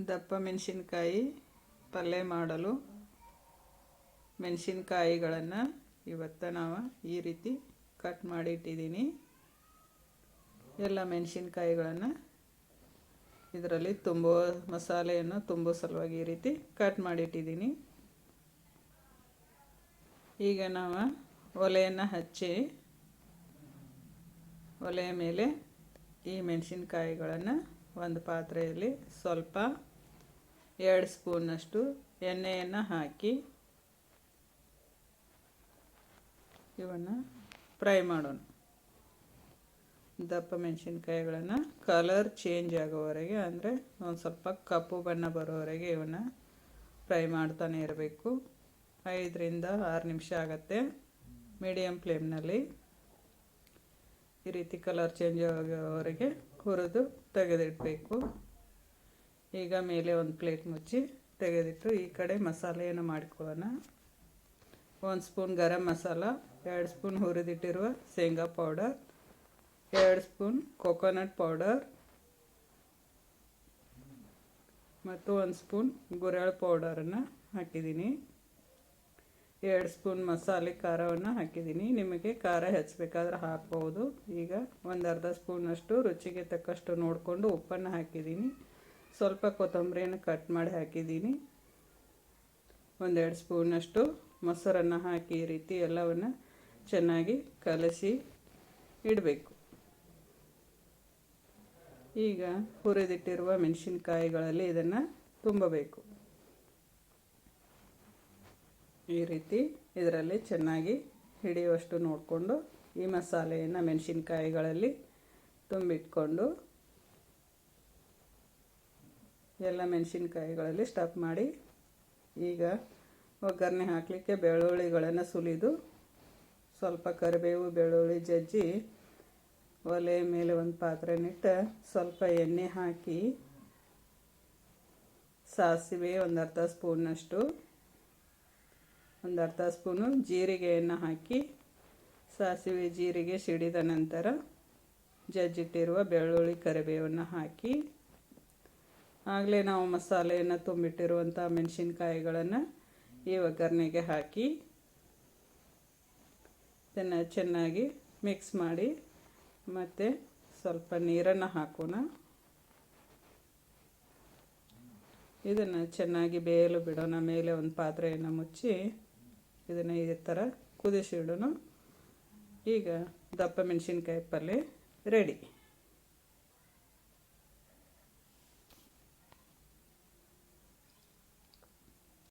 ದಪ್ಪ ಮೆಣಸಿನ್ಕಾಯಿ ಪಲ್ಯ ಮಾಡಲು ಮೆಣಸಿನ್ಕಾಯಿಗಳನ್ನು ಇವತ್ತು ನಾವು ಈ ರೀತಿ ಕಟ್ ಮಾಡಿ ಇಟ್ಟಿದ್ದೀನಿ ಎಲ್ಲ ಮೆಣಸಿನ್ಕಾಯಿಗಳನ್ನು ಇದರಲ್ಲಿ ತುಂಬೋ ಮಸಾಲೆಯನ್ನು ತುಂಬೋ ಸಲುವಾಗಿ ಈ ರೀತಿ ಕಟ್ ಮಾಡಿಟ್ಟಿದ್ದೀನಿ ಈಗ ನಾವು ಒಲೆಯನ್ನು ಹಚ್ಚಿ ಒಲೆಯ ಮೇಲೆ ಈ ಮೆಣಸಿನ್ಕಾಯಿಗಳನ್ನು ಒಂದು ಪಾತ್ರೆಯಲ್ಲಿ ಸ್ವಲ್ಪ ಎರಡು ಸ್ಪೂನಷ್ಟು ಎಣ್ಣೆಯನ್ನು ಹಾಕಿ ಇವನ್ನು ಫ್ರೈ ಮಾಡೋಣ. ದಪ್ಪ ಮೆಣಸಿನ್ಕಾಯಿಗಳನ್ನು ಕಲರ್ ಚೇಂಜ್ ಆಗೋವರೆಗೆ ಅಂದರೆ ಒಂದು ಸ್ವಲ್ಪ ಕಪ್ಪು ಬಣ್ಣ ಬರೋವರೆಗೆ ಇವನ್ನ ಫ್ರೈ ಮಾಡ್ತಾನೆ ಇರಬೇಕು. ಐದರಿಂದ ಆರು ನಿಮಿಷ ಆಗುತ್ತೆ ಮೀಡಿಯಮ್ ಫ್ಲೇಮ್ನಲ್ಲಿ. ಈ ರೀತಿ ಕಲರ್ ಚೇಂಜ್ ಆಗೋವರೆಗೆ ಹುರಿದು ತೆಗೆದಿಡಬೇಕು. ಈಗ ಮೇಲೆ ಒಂದು ಪ್ಲೇಟ್ ಮುಚ್ಚಿ ತೆಗೆದಿಟ್ಟು ಈ ಕಡೆ ಮಸಾಲೆಯನ್ನು ಮಾಡಿಕೊಳ್ಳೋಣ. ಒಂದು ಸ್ಪೂನ್ ಗರಂ ಮಸಾಲ, ಎರಡು ಸ್ಪೂನ್ ಹುರಿದಿಟ್ಟಿರುವ ಶೇಂಗಾ ಪೌಡರ್, ಎರಡು ಸ್ಪೂನ್ ಕೊಕೊನಟ್ ಪೌಡರ್, ಮತ್ತು ಒಂದು ಸ್ಪೂನ್ ಗುರೆಳ್ ಪೌಡರನ್ನು ಹಾಕಿದ್ದೀನಿ. ಎರಡು ಸ್ಪೂನ್ ಮಸಾಲೆ ಖಾರವನ್ನು ಹಾಕಿದ್ದೀನಿ. ನಿಮಗೆ ಖಾರ ಹೆಚ್ಚಬೇಕಾದ್ರೆ ಹಾಕ್ಬೋದು. ಈಗ ಒಂದು ಅರ್ಧ ಸ್ಪೂನಷ್ಟು ರುಚಿಗೆ ತಕ್ಕಷ್ಟು ನೋಡಿಕೊಂಡು ಉಪ್ಪನ್ನು ಹಾಕಿದ್ದೀನಿ. ಸ್ವಲ್ಪ ಕೊತ್ತಂಬರಿಯನ್ನು ಕಟ್ ಮಾಡಿ ಹಾಕಿದ್ದೀನಿ. ಒಂದೆರಡು ಸ್ಪೂನಷ್ಟು ಮೊಸರನ್ನು ಹಾಕಿ ಈ ರೀತಿ ಎಲ್ಲವನ್ನು ಚೆನ್ನಾಗಿ ಕಲಸಿ ಇಡಬೇಕು. ಈಗ ಹುರಿದಿಟ್ಟಿರುವ ಮೆಣಸಿನ್ಕಾಯಿಗಳಲ್ಲಿ ಇದನ್ನು ತುಂಬಬೇಕು. ಈ ರೀತಿ ಇದರಲ್ಲಿ ಚೆನ್ನಾಗಿ ಹಿಡಿಯುವಷ್ಟು ನೋಡಿಕೊಂಡು ಈ ಮಸಾಲೆಯನ್ನು ಮೆಣಸಿನ್ಕಾಯಿಗಳಲ್ಲಿ ತುಂಬಿಟ್ಕೊಂಡು ಎಲ್ಲ ಮೆಣಸಿನ್ಕಾಯಿಗಳಲ್ಲಿ ಸ್ಟಫ್ ಮಾಡಿ ಈಗ ಒಗ್ಗರಣೆ ಹಾಕಲಿಕ್ಕೆ ಬೆಳ್ಳುಳ್ಳಿಗಳನ್ನು ಸುಲಿದು ಸ್ವಲ್ಪ ಕರಿಬೇವು, ಬೆಳ್ಳುಳ್ಳಿ ಜಜ್ಜಿ ಒಲೆ ಮೇಲೆ ಒಂದು ಪಾತ್ರೆನಿಟ್ಟು ಸ್ವಲ್ಪ ಎಣ್ಣೆ ಹಾಕಿ ಸಾಸಿವೆ ಒಂದು ಅರ್ಧ ಸ್ಪೂನಷ್ಟು ಒಂದು ಅರ್ಧ ಸ್ಪೂನು ಜೀರಿಗೆಯನ್ನು ಹಾಕಿ ಸಾಸಿವೆ ಜೀರಿಗೆ ಸಿಡಿದ ನಂತರ ಜಜ್ಜಿಟ್ಟಿರುವ ಬೆಳ್ಳುಳ್ಳಿ ಕರಿಬೇವನ್ನು ಹಾಕಿ ಆಗಲೇ ನಾವು ಮಸಾಲೆಯನ್ನು ತುಂಬಿಟ್ಟಿರುವಂಥ ಮೆಣಸಿನ್ಕಾಯಿಗಳನ್ನು ಈ ಒಗ್ಗರಣೆಗೆ ಹಾಕಿ ಇದನ್ನು ಚೆನ್ನಾಗಿ ಮಿಕ್ಸ್ ಮಾಡಿ ಮತ್ತು ಸ್ವಲ್ಪ ನೀರನ್ನು ಹಾಕೋಣ. ಇದನ್ನು ಚೆನ್ನಾಗಿ ಬೇಯಲು ಬಿಡೋಣ. ಮೇಲೆ ಒಂದು ಪಾತ್ರೆಯನ್ನು ಮುಚ್ಚಿ ಇದನ್ನು ಈ ಥರ ಕುದಿಸಿಡೋಣ. ಈಗ ದಪ್ಪ ಮೆಣಸಿನ್ಕಾಯಿ ಪಲ್ಯ ರೆಡಿ